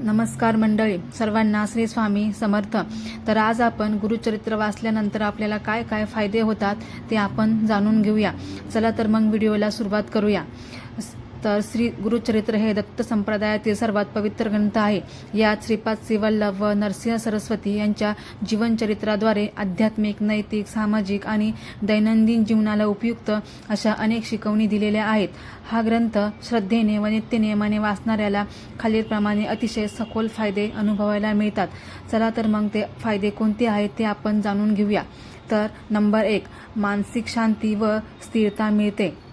नमस्कार मंडळी सर्वांना श्री स्वामी समर्थ. तर आज आपण गुरुचरित्र वाचल्यानंतर आपल्याला काय काय फायदे होतात ते आपण जाणून घेऊया. चला तर मग व्हिडिओला सुरुवात करूया. तर श्री गुरुचरित्र हे दत्त संप्रदायातील सर्वात पवित्र ग्रंथ आहे. यात श्रीपाद श्रीवल्लभ व नरसिंह सरस्वती यांच्या जीवनचरित्राद्वारे आध्यात्मिक नैतिक सामाजिक आणि दैनंदिन जीवनाला उपयुक्त अशा अनेक शिकवणी दिलेल्या आहेत. हा ग्रंथ श्रद्धेने व नित्यनियमाने वाचणाऱ्याला खालीलप्रमाणे अतिशय सखोल फायदे अनुभवायला मिळतात. चला तर मग ते फायदे कोणते आहेत ते आपण जाणून घेऊया. तर नंबर एक मानसिक शांती व स्थिरता मिळते.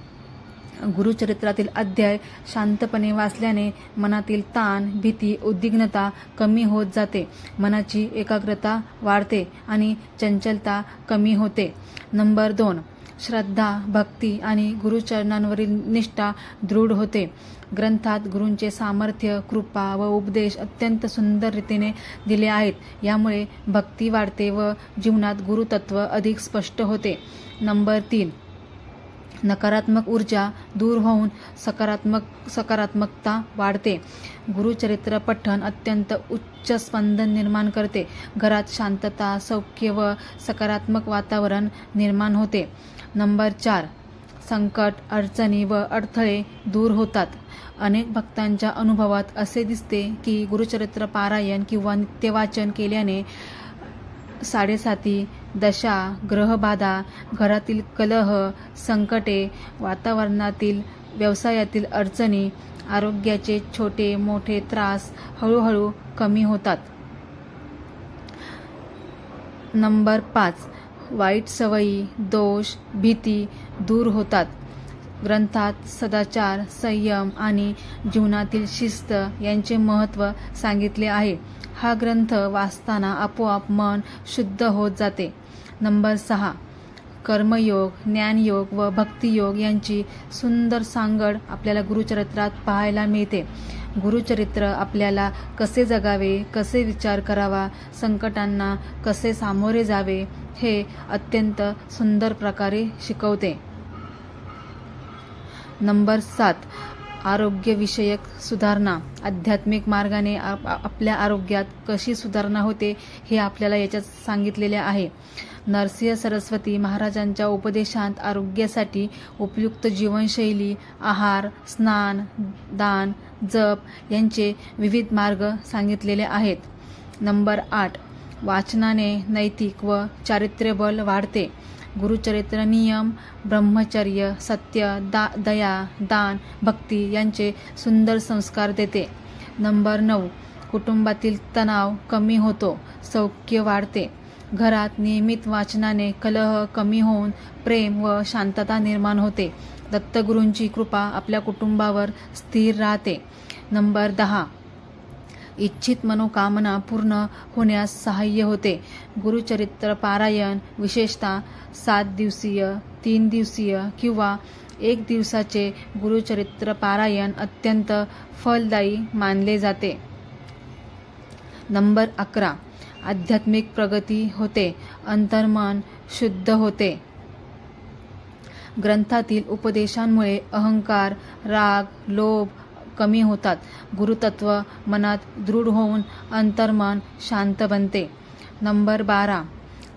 गुरुचरित्रातील अध्याय शांतपणे वाचल्याने मनातील ताण भीती उद्विग्नता कमी होत जाते. मनाची एकाग्रता वाढते आणि चंचलता कमी होते. नंबर दोन. श्रद्धा भक्ती आणि गुरुचरणांवरील निष्ठा दृढ होते. ग्रंथात गुरूंचे सामर्थ्य कृपा व उपदेश अत्यंत सुंदर रीतीने दिले आहेत. यामुळे भक्ती वाढते व जीवनात गुरुतत्व अधिक स्पष्ट होते. नंबर तीन. नकारात्मक ऊर्जा दूर होऊन सकारात्मक सकारात्मकता वाढते. गुरुचरित्र पठण अत्यंत उच्च स्पंदन निर्माण करते. घरात शांतता सौख्य व सकारात्मक वातावरण निर्माण होते. नंबर चार संकट अडचणी व अडथळे दूर होतात. अनेक भक्तांच्या अनुभवात असे दिसते की गुरुचरित्र पारायण किंवा नित्यवाचन केल्याने साडेसाती दशा ग्रहबाधा घरातील कलह संकटे वातावरणातील व्यवसायातील अडचणी आरोग्याचे छोटे मोठे त्रास हळूहळू कमी होतात. नंबर पाच वाईट सवयी दोष भीती दूर होतात. ग्रंथात सदाचार संयम आणि जीवनातील शिस्त यांचे महत्त्व सांगितले आहे. हा ग्रंथ वाचताना आपोआप मन शुद्ध होत जाते. नंबर सहा. कर्मयोग ज्ञानयोग व भक्तियोग यांची सुंदर सांगड आपल्याला गुरुचरित्रात पाहायला मिळते. गुरुचरित्र आपल्याला कसे जगावे कसे विचार करावा संकटांना कसे सामोरे जावे हे अत्यंत सुंदर प्रकारे शिकवते. नंबर सात आरोग्यविषयक सुधारणा. आध्यात्मिक मार्गाने आप आपल्या आरोग्यात कशी सुधारणा होते हे आपल्याला याच्यात सांगितलेले आहे. नरसिंह सरस्वती महाराजांच्या उपदेशांत आरोग्यासाठी उपयुक्त जीवनशैली आहार स्नान दान जप यांचे विविध मार्ग सांगितलेले आहेत. नंबर आठ वाचनाने नैतिक व चारित्र्यबल वाढते. गुरुचरित्र नियम ब्रह्मचर्य सत्य दा दया दान भक्ती यांचे सुंदर संस्कार देते. नंबर नऊ. कुटुंबातील तणाव कमी होतो सौख्य वाढते. घरात नियमित वाचनाने कलह कमी होऊन प्रेम व शांतता निर्माण होते. दत्तगुरूंची कृपा आपल्या कुटुंबावर स्थिर राहते. नंबर दहा. इच्छित मनोकामना पूर्ण होण्यास सहाय्य होते. गुरुचरित्र पारायण विशेषतः सात दिवसीय तीन दिवसीय किंवा एक दिवसाचे गुरुचरित्र पारायण अत्यंत फलदायी मानले जाते. नंबर अकरा. आध्यात्मिक प्रगती होते. अंतर्मन शुद्ध होते. ग्रंथातील उपदेशांमुळे अहंकार राग लोभ कमी होतात. गुरुतत्व मनात दृढ होऊन अंतर्मन शांत बनते. नंबर बारा.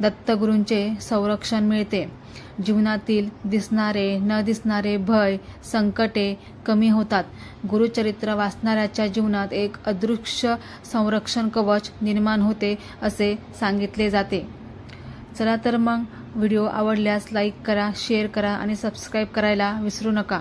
दत्तगुरूंचे संरक्षण मिळते. जीवनातील दिसणारे न दिसणारे भय संकटे कमी होतात. गुरुचरित्र वाचणाऱ्याच्या जीवनात एक अदृश्य संरक्षण कवच निर्माण होते असे सांगितले जाते. चला तर मग व्हिडिओ आवडल्यास लाईक करा शेअर करा आणि सबस्क्राईब करायला विसरू नका.